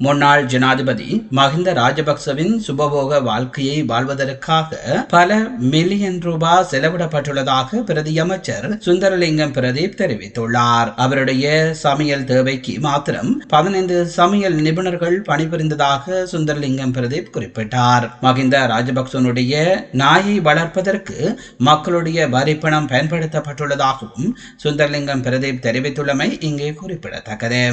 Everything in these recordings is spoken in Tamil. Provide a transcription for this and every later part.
முன்னாள் ஜனாதிபதி மஹிந்த ராஜபக்சவின் சுபபோக வாழ்க்கையை வாழ்வதற்காக பல மில்லியன் ரூபாய் செலவிடப்பட்டுள்ளதாக பிரதியமைச்சர் சுந்தரலிங்கம் பிரதீப் தெரிவித்துள்ளார். அவருடைய சமையல் தேவைக்கு மாத்திரம் பதினைந்து சமையல் நிபுணர்கள் பணிபுரிந்ததாக சுந்தரலிங்கம் பிரதீப் குறிப்பிட்டார். மஹிந்த ராஜபக்சனுடைய நாயை வளர்ப்பதற்கு மக்களுடைய வரிப்பணம் பயன்படுத்தப்பட்டுள்ளதாகவும் சுந்தரலிங்கம் பிரதீப் தெரிவித்துள்ளமை இங்கே குறிப்பிடத்தக்கது.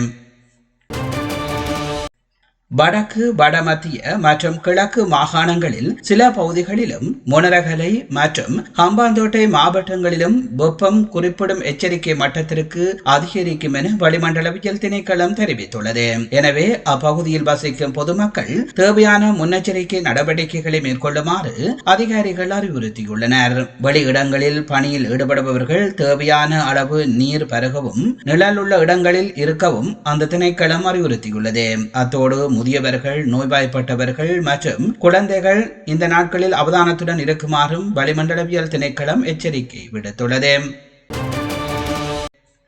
வடக்கு வடமத்திய மற்றும் கிழக்கு மாகாணங்களில் சில பகுதிகளிலும் முனரகலை மற்றும் ஹம்பாந்தோட்டை மாவட்டங்களிலும் வெப்பம் குறிப்பிடும் எச்சரிக்கை மட்டத்திற்கு அதிகரிக்கும் என வளிமண்டலவியல் திணைக்களம் தெரிவித்துள்ளது. எனவே அப்பகுதியில் வசிக்கும் பொதுமக்கள் தேவையான முன்னெச்சரிக்கை நடவடிக்கைகளை மேற்கொள்ளுமாறு அதிகாரிகள் அறிவுறுத்தியுள்ளனர். வெளியிடங்களில் பணியில் ஈடுபடுபவர்கள் தேவையான அளவு நீர் பருகவும் நிழல் உள்ள இடங்களில் இருக்கவும் அந்த திணைக்களம் அறிவுறுத்தியுள்ளது. அத்தோடு முதியவர்கள் நோய்வாய்ப்பட்டவர்கள் மற்றும் குழந்தைகள் இந்த நாட்களில் அவதானத்துடன் இருக்குமாறும் வளிமண்டலவியல் திணைக்களம் எச்சரிக்கை விடுத்துள்ளது.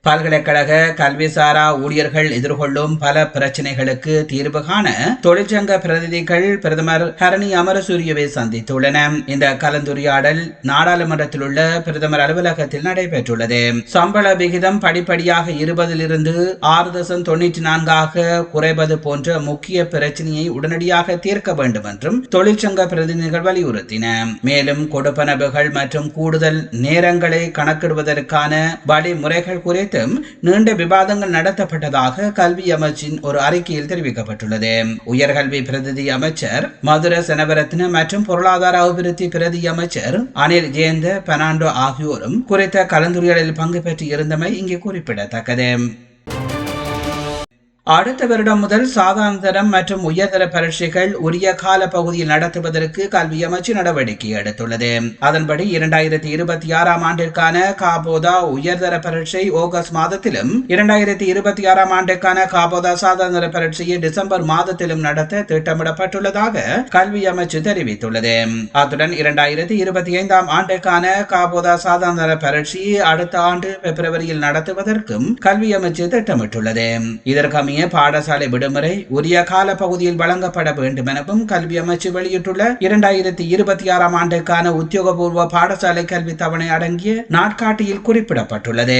பல்கலைக்கழக கல்விசாரா ஊழியர்கள் எதிர்கொள்ளும் பல பிரச்சனைகளுக்கு தீர்வு காண தொழிற்சங்க பிரதிநிதிகள் பிரதமர் ஹரணி அமரசூரியவை சந்தித்துள்ளன. இந்த கலந்துரையாடல் நாடாளுமன்றத்தில் உள்ள பிரதமர் அலுவலகத்தில் நடைபெற்றுள்ளது. சம்பள விகிதம் படிப்படியாக இருபதிலிருந்து ஆறு தசம் தொண்ணூற்றி நான்காக குறைவது போன்ற முக்கிய பிரச்சனையை உடனடியாக தீர்க்க வேண்டும் என்றும் தொழிற்சங்க பிரதிநிதிகள் வலியுறுத்தின மேலும் கொடுப்பனவுகள் மற்றும் கூடுதல் நேரங்களை கணக்கிடுவதற்கான வழிமுறைகள் குறித்து குறித்தும் நீண்ட விவாதங்கள் நடத்தப்பட்டதாக கல்வி அமைச்சின் ஒரு அறிக்கையில் தெரிவிக்கப்பட்டுள்ளது. உயர்கல்வி பிரதி அமைச்சர் மதுர செனவரத்ன மற்றும் பொருளாதார அபிவிருத்தி பிரதி அமைச்சர் அனில் ஜெயந்த பெர்னாண்டோ ஆகியோரும் குறித்த கலந்துரையாடலில் பங்கு பெற்று இருந்தமை இங்கே குறிப்பிடத்தக்கது. அடுத்த வருடம் முதல் சாதாந்தரம் மற்றும் உயர்தர பரீட்சைகள் உரிய கால பகுதியில் நடத்துவதற்கு கல்வி அமைச்சு நடவடிக்கை எடுத்துள்ளது. அதன்படி இரண்டாயிரத்தி இருபத்தி ஆறாம் ஆண்டிற்கான காபோதா உயர்தர பரீட்சை ஆகஸ்ட் மாதத்திலும் இரண்டாயிரத்தி இருபத்தி ஆறாம் ஆண்டுக்கான காபோதா சாதாரண பரீட்சையை டிசம்பர் மாதத்திலும் நடத்த திட்டமிடப்பட்டுள்ளதாக கல்வி அமைச்சு தெரிவித்துள்ளது. அத்துடன் இரண்டாயிரத்தி இருபத்தி ஐந்தாம் ஆண்டுக்கான காபோதா சாதாரண பரீட்சையை அடுத்த ஆண்டு பிப்ரவரியில் நடத்துவதற்கும் கல்வி அமைச்சு திட்டமிட்டுள்ளது. இதற்கமைய பாடசாலை விடுமுறை உரிய கால பகுதியில் வழங்கப்பட வேண்டும் எனவும் கல்வி அமைச்சு வெளியிட்டுள்ள இரண்டாயிரத்தி இருபத்தி ஆறாம் ஆண்டுக்கான உத்தியோகபூர்வ பாடசாலை கல்வி தவணை அடங்கிய நாட்காட்டியில் குறிப்பிடப்பட்டுள்ளது.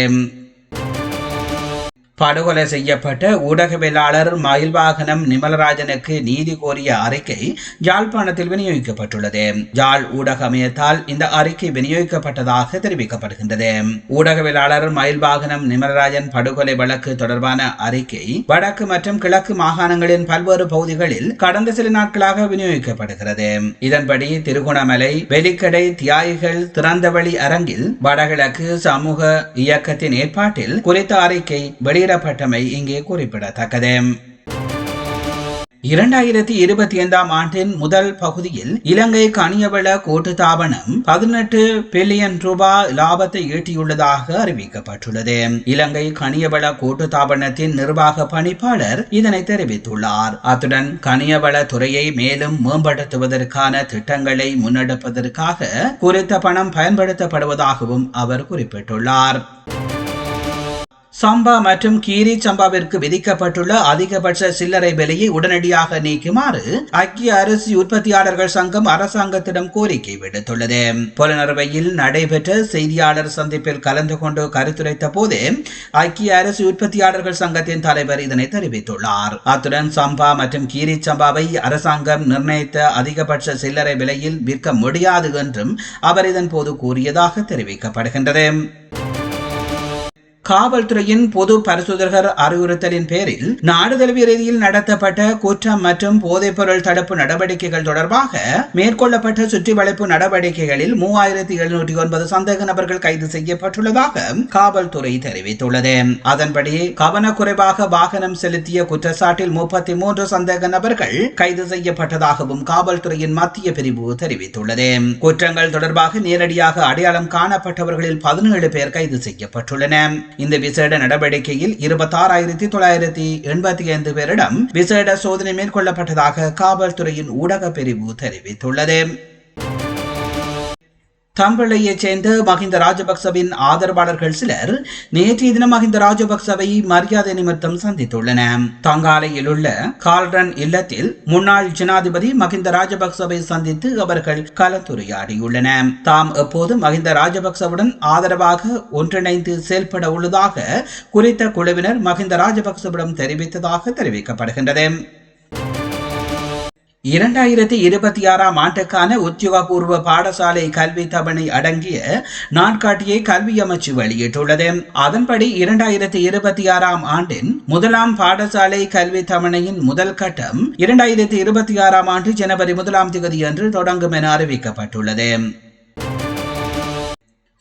படுகொலை செய்யப்பட்ட ஊடகவியலாளர் மயில்வாகனம் நிமலராஜனுக்கு நீதி கோரிய அறிக்கை யாழ்ப்பாணத்தில் விநியோகிக்கப்பட்டுள்ளது. யாழ் ஊடக அமையத்தால் இந்த அறிக்கை விநியோகிக்கப்பட்டதாக தெரிவிக்கப்படுகின்றது. ஊடகவியலாளர் மயில்வாகனம் நிமலராஜன் படுகொலை வழக்கு தொடர்பான அறிக்கை வடக்கு மற்றும் கிழக்கு மாகாணங்களின் பல்வேறு பகுதிகளில் கடந்த சில நாட்களாக விநியோகிக்கப்படுகிறது. இதன்படி திருகோணமலை வெலிக்கடை தியாகிகள் திறந்தவழி அரங்கில் வடகிழக்கு சமூக இயக்கத்தின் ஏற்பாட்டில் குறித்த அறிக்கை வெளியிட வெளியிடப்பட்டமை இங்கே குறிப்பிடத்தக்கது. இரண்டாயிரத்தி இருபத்தி ஐந்தாம் ஆண்டின் முதல் பகுதியில் இலங்கை கனியவள கூட்டு தாபனம் பதினெட்டு பில்லியன் ரூபாய் லாபத்தை ஈட்டியுள்ளதாக அறிவிக்கப்பட்டுள்ளது. இலங்கை கனியவள கூட்டு தாபனத்தின் நிர்வாக பணிப்பாளர் இதனை தெரிவித்துள்ளார். அத்துடன் கனியவள துறையை மேலும் மேம்படுத்துவதற்கான திட்டங்களை முன்னெடுப்பதற்காக குறித்த பணம் பயன்படுத்தப்படுவதாகவும் அவர் குறிப்பிட்டுள்ளார். சம்பா மற்றும் கீரி சம்பாவிற்கு விதிக்கப்பட்டுள்ள அதிகபட்ச சில்லறை விலையை உடனடியாக நீக்குமாறு ஐக்கிய அரிசி உற்பத்தியாளர்கள் சங்கம் அரசாங்கத்திடம் கோரிக்கை விடுத்துள்ளது. புலனறுவையில் நடைபெற்ற செய்தியாளர் சந்திப்பில் கலந்து கொண்டு கருத்துரைத்த போது ஐக்கிய அரிசி உற்பத்தியாளர்கள் சங்கத்தின் தலைவர் இதனை தெரிவித்துள்ளார். அத்துடன் சம்பா மற்றும் கீரி சம்பாவை அரசாங்கம் நிர்ணயித்த அதிகபட்ச சில்லறை விலையில் விற்க முடியாது என்றும் அவர் இதன் போது கூறியதாக தெரிவிக்கப்படுகின்றது. காவல்துறையின் பொது பரிசோதகர் அறிவுறுத்தலின் பேரில் நாடு தழுவிய ரீதியில் நடத்தப்பட்ட குற்றம் மற்றும் போதைப்பொருள் தடுப்பு நடவடிக்கைகள் தொடர்பாக மேற்கொள்ளப்பட்ட சுற்றி வளைப்பு நடவடிக்கைகளில் மூவாயிரத்தி எழுநூற்றி ஒன்பது சந்தேக நபர்கள் கைது செய்யப்பட்டுள்ளதாக காவல்துறை தெரிவித்துள்ளது. அதன்படி கவனக்குறைவாக வாகனம் செலுத்திய குற்றச்சாட்டில் முப்பத்தி மூன்று சந்தேக நபர்கள் கைது செய்யப்பட்டதாகவும் காவல்துறையின் மத்திய பிரிவு தெரிவித்துள்ளது. குற்றங்கள் தொடர்பாக நேரடியாக அடையாளம் காணப்பட்டவர்களில் பதினேழு பேர் கைது செய்யப்பட்டுள்ளனர். இந்த விசேட நடவடிக்கையில் இருபத்தாறாயிரத்தி தொள்ளாயிரத்தி எண்பத்தி ஐந்து பேரிடம் விசேட சோதனை மேற்கொள்ளப்பட்டதாக காவல்துறையின் ஊடக பிரிவு தெரிவித்துள்ளது. தம்பளையைச் சேர்ந்த மஹிந்த ராஜபக்சவின் ஆதரவாளர்கள் சிலர் நேற்றைய தினம் மஹிந்த ராஜபக்சவை மரியாதை நிமித்தம் சந்தித்துள்ளன தங்காலையில் உள்ள கால்ரன் இல்லத்தில் முன்னாள் ஜனாதிபதி மஹிந்த ராஜபக்சவை சந்தித்து அவர்கள் கலந்துரையாடியுள்ளன தாம் எப்போது மஹிந்த ராஜபக்சவுடன் ஆதரவாக ஒன்றிணைந்து செயல்பட உள்ளதாக குறித்த குழுவினர் மஹிந்த ராஜபக்சவிடம் தெரிவித்ததாக தெரிவிக்கப்படுகின்றது. இரண்டாயிரத்தி இருபத்தி ஆறாம் ஆண்டுக்கான உத்தியோகபூர்வ பாடசாலை கல்வி தவணை அடங்கிய நாட்காட்டியை கல்வி அமைச்சு வெளியிட்டுள்ளது. அதன்படி இரண்டாயிரத்தி இருபத்தி ஆறாம் ஆண்டின் முதலாம் பாடசாலை கல்வி தவணையின் முதல் கட்டம் இரண்டாயிரத்தி இருபத்தி ஆறாம் ஆண்டு ஜனவரி முதலாம் தேதி அன்று தொடங்கும் என அறிவிக்கப்பட்டுள்ளது.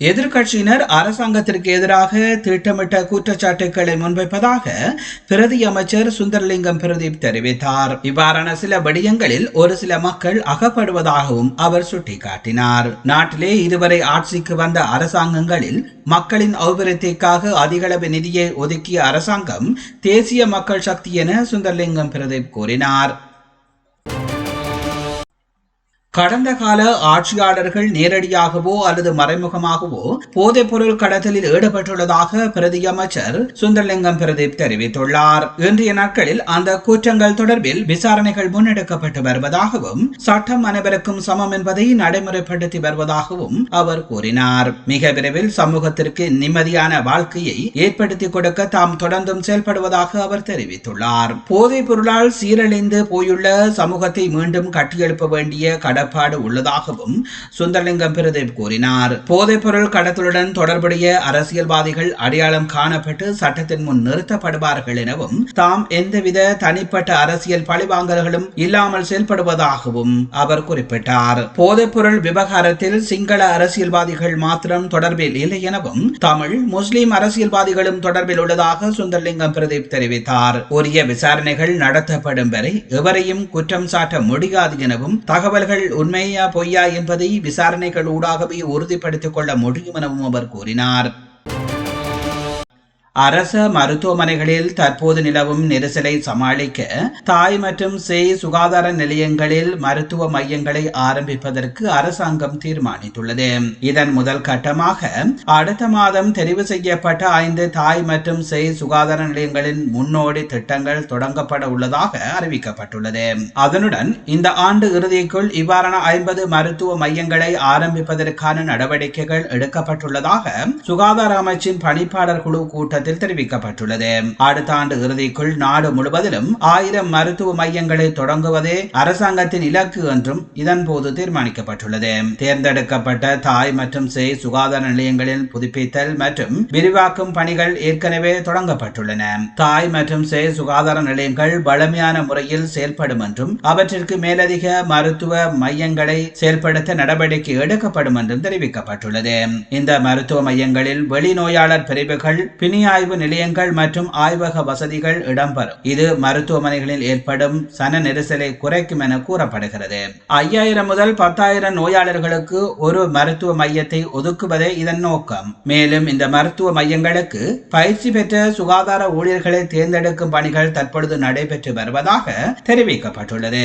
எதிர்க்கட்சியினர் அரசாங்கத்திற்கு எதிராக திட்டமிட்ட குற்றச்சாட்டுக்களை முன்வைப்பதாக பிரதி அமைச்சர் சுந்தரலிங்கம் பிரதீப் தெரிவித்தார். இவ்வாறான சில விடயங்களில் ஒரு சில மக்கள் அகப்படுவதாகவும் அவர் சுட்டிக்காட்டினார். நாட்டிலே இதுவரை ஆட்சிக்கு வந்த அரசாங்கங்களில் மக்களின் அபிவிருத்திக்காக அதிகளவு நிதியை ஒதுக்கிய அரசாங்கம் தேசிய மக்கள் சக்தி என சுந்தரலிங்கம் பிரதீப் கூறினார். கடந்த கால ஆட்சியாளர்கள் நேரடியாகவோ அல்லது மறைமுகமாகவோ போதைப் பொருள் கடத்தலில் ஈடுபட்டுள்ளதாக பிரதி அமைச்சர் சுந்தரலிங்கம் பிரதீப் தெரிவித்துள்ளார். இன்றைய நாட்களில் அந்த குற்றங்கள் தொடர்பில் விசாரணைகள் முன்னெடுக்கப்பட்டு வருவதாகவும் சட்டம் அனைவருக்கும் சமம் என்பதை நடைமுறைப்படுத்தி வருவதாகவும் அவர் கூறினார். மிக விரைவில் சமூகத்திற்கு நிம்மதியான வாழ்க்கையை ஏற்படுத்தி கொடுக்க தாம் தொடர்ந்தும் செயல்படுவதாக அவர் தெரிவித்துள்ளார். போதைப் பொருளால் சீரழிந்து போயுள்ள சமூகத்தை மீண்டும் கட்டியெழுப்ப வேண்டிய கட கடப்பாடு உள்ளதாகவும் சுந்தரலிங்கம் பிரதீப் கூறினார். போதைப் பொருள் கடத்தலுடன் தொடர்புடைய அரசியல்வாதிகள் அடையாளம் காணப்பட்டு சட்டத்தின் முன் நிறுத்தப்படுவார்கள் எனவும் தாம் எந்தவித தனிப்பட்ட அரசியல் பழிவாங்கல்களும் இல்லாமல் செயல்படுவதாகவும் அவர் குறிப்பிட்டார். போதைப் பொருள் விவகாரத்தில் சிங்கள அரசியல்வாதிகள் மாத்திரம் தொடர்பில் இல்லை எனவும் தமிழ் முஸ்லிம் அரசியல்வாதிகளும் தொடர்பில் உள்ளதாக சுந்தரலிங்கம் பிரதீப் தெரிவித்தார். உரிய விசாரணைகள் நடத்தப்படும் வரை எவரையும் குற்றம் சாட்ட முடியாது எனவும் தகவல்கள் உண்மையா பொய்யா என்பதை விசாரணைகள் ஊடாகவே உறுதிப்படுத்திக் கொள்ள முடியும் எனவும் அவர் கூறினார். அரச மருத்துவமனைகளில் தற்போது நிலவும் நெரிசலை சமாளிக்க தாய் மற்றும் சேய் சுகாதார நிலையங்களில் மருத்துவ மையங்களை ஆரம்பிப்பதற்கு அரசாங்கம் தீர்மானித்துள்ளது. இதன் முதல் கட்டமாக அடுத்த மாதம் தெரிவு செய்யப்பட்ட ஐந்து தாய் மற்றும் சேய் சுகாதார நிலையங்களின் முன்னோடி திட்டங்கள் தொடங்கப்பட உள்ளதாக அறிவிக்கப்பட்டுள்ளது. அதனுடன் இந்த ஆண்டு இறுதிக்குள் இவ்வாறான ஐம்பது மருத்துவ மையங்களை ஆரம்பிப்பதற்கான நடவடிக்கைகள் எடுக்கப்பட்டுள்ளதாக சுகாதார அமைச்சின் பணிப்பாளர் குழு கூட்டத்தில் கூட்டத்தில் தெரிவிக்கப்பட்டுள்ளது. அடுத்த ஆண்டு இறுதிக்குள் நாடு முழுவதிலும் ஆயிரம் மருத்துவ மையங்களை தொடங்குவதே அரசாங்கத்தின் இலக்கு என்றும் இதன் போது தீர்மானிக்கப்பட்டுள்ளது. தேர்ந்தெடுக்கப்பட்ட தாய் மற்றும் செய் சுகாதார நிலையங்களில் புதுப்பித்தல் மற்றும் விரிவாக்கும் பணிகள் ஏற்கனவே தொடங்கப்பட்டுள்ளன. தாய் மற்றும் செய் சுகாதார நிலையங்கள் வளமையான முறையில் செயல்படும் என்றும் அவற்றிற்கு மேலதிக மருத்துவ மையங்களை செயல்படுத்த நடவடிக்கை எடுக்கப்படும் என்றும் தெரிவிக்கப்பட்டுள்ளது. இந்த மருத்துவ மையங்களில் வெளிநோயாளர் பிரிவுகள் பிணியா ஆய்வு நிலையங்கள் மற்றும் ஆய்வக வசதிகள் இடம்பெறும். இது மருத்துவமனைகளில் ஏற்படும் சன நெரிசலை குறைக்கும் என கூறப்படுகிறது. ஐயாயிரம் முதல் பத்தாயிரம் நோயாளர்களுக்கு ஒரு மருத்துவ மையத்தை ஒதுக்குவதே இதன் நோக்கம். மேலும் இந்த மருத்துவ மையங்களுக்கு பயிற்சி பெற்ற சுகாதார ஊழியர்களை தேர்ந்தெடுக்கும் பணிகள் தற்பொழுது நடைபெற்று வருவதாக தெரிவிக்கப்பட்டுள்ளது.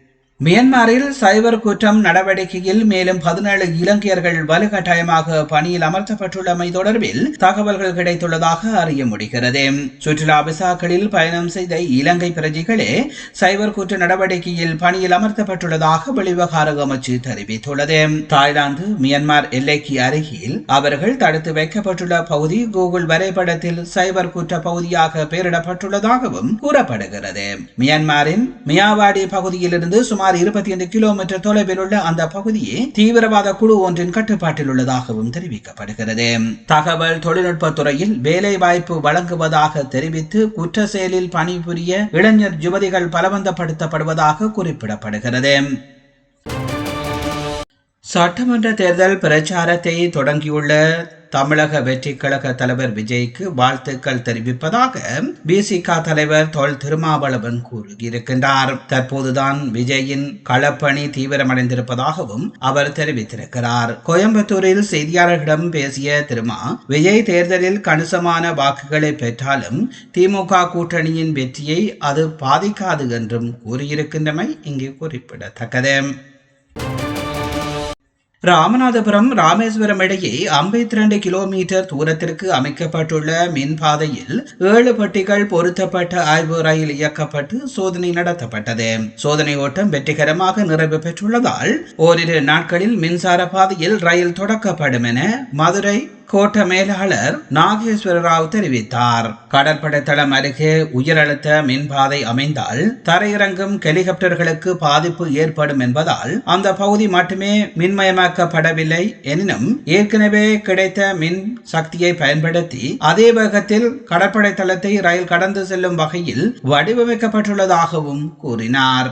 மியன்மாரில் சைபர் குற்றம் நடவடிக்கையில் மேலும் பதினேழு இலங்கையர்கள் வலுக்கட்டாயமாக பணியில் அமர்த்தப்பட்டுள்ளமை தொடர்பில் தகவல்கள் கிடைத்துள்ளதாக அறிய முடிகிறது. சுற்றுலா விசாக்களில் பயணம் செய்த இலங்கை பிரஜைகளே சைபர் குற்ற நடவடிக்கையில் பணியில் அமர்த்தப்பட்டுள்ளதாக வெளிவகார அமைச்சு தெரிவித்துள்ளது. தாய்லாந்து மியான்மர் எல்லைக்கு அருகில் அவர்கள் தடுத்து வைக்கப்பட்டுள்ள பகுதி கூகுள் வரைபடத்தில் சைபர் குற்ற பகுதியாக பெயரிடப்பட்டுள்ளதாகவும் கூறப்படுகிறது. மியான்மரின் மியாவாடி பகுதியிலிருந்து சுமார் சுமார் இருபத்தி ஐந்து கிலோமீட்டர் தொலைவில் உள்ள அந்த பகுதியே தீவிரவாத குழு ஒன்றின் கட்டுப்பாட்டில் உள்ளதாகவும் தெரிவிக்கப்படுகிறது. தகவல் தொழில்நுட்ப துறையில் வேலை வாய்ப்பு வழங்குவதாக தெரிவித்து குற்ற செயலில் பணிபுரிய இளைஞர் யுவதிகள் பலவந்தப்படுத்தப்படுவதாக குறிப்பிடப்படுகிறது. சட்டமன்ற தேர்தல் பிரச்சாரத்தை தொடங்கியுள்ள தமிழக வெற்றி கழக தலைவர் விஜய்க்கு வாழ்த்துக்கள் தெரிவிப்பதாக பிசிக தலைவர் தொல் திருமாவளவன் கூறியிருக்கின்றார். தற்போதுதான் விஜயின் களப்பணி தீவிரமடைந்திருப்பதாகவும் அவர் தெரிவித்திருக்கிறார். கோயம்புத்தூரில் செய்தியாளர்களிடம் பேசிய திருமா விஜய் தேர்தலில் கணிசமான வாக்குகளை பெற்றாலும் திமுக கூட்டணியின் வெற்றியை அது பாதிக்காது என்றும் கூறியிருக்கின்றமை இங்கு குறிப்பிடத்தக்கது. ராமநாதபுரம் ராமேஸ்வரம் இடையே ஐம்பத்தி ரெண்டு கிலோமீட்டர் தூரத்திற்கு அமைக்கப்பட்டுள்ள மின்பாதையில் ஏழு பட்டிகள் பொருத்தப்பட்ட ஆய்வு ரயில் இயக்கப்பட்டு சோதனை நடத்தப்பட்டது. சோதனை ஓட்டம் வெற்றிகரமாக நிறைவு பெற்றுள்ளதால் ஓரிரு நாட்களில் மின்சார பாதையில் ரயில் தொடக்கப்படும் என மதுரை கோட்ட மேலாளர் நாகேஸ்வர ராவ் தெரிவித்தார். கடற்படை தளம் அருகே உயரழுத்த மின்பாதை அமைந்தால் தரையிறங்கும் ஹெலிகாப்டர்களுக்கு பாதிப்பு ஏற்படும் என்பதால் அந்த பகுதி மட்டுமே மின்மயமாக்கப்படவில்லை எனினும் ஏற்கனவே கிடைத்த மின் சக்தியை பயன்படுத்தி அதே வேகத்தில் கடற்படை தளத்தை ரயில் கடந்து செல்லும் வகையில் வடிவமைக்கப்பட்டுள்ளதாகவும் கூறினார்.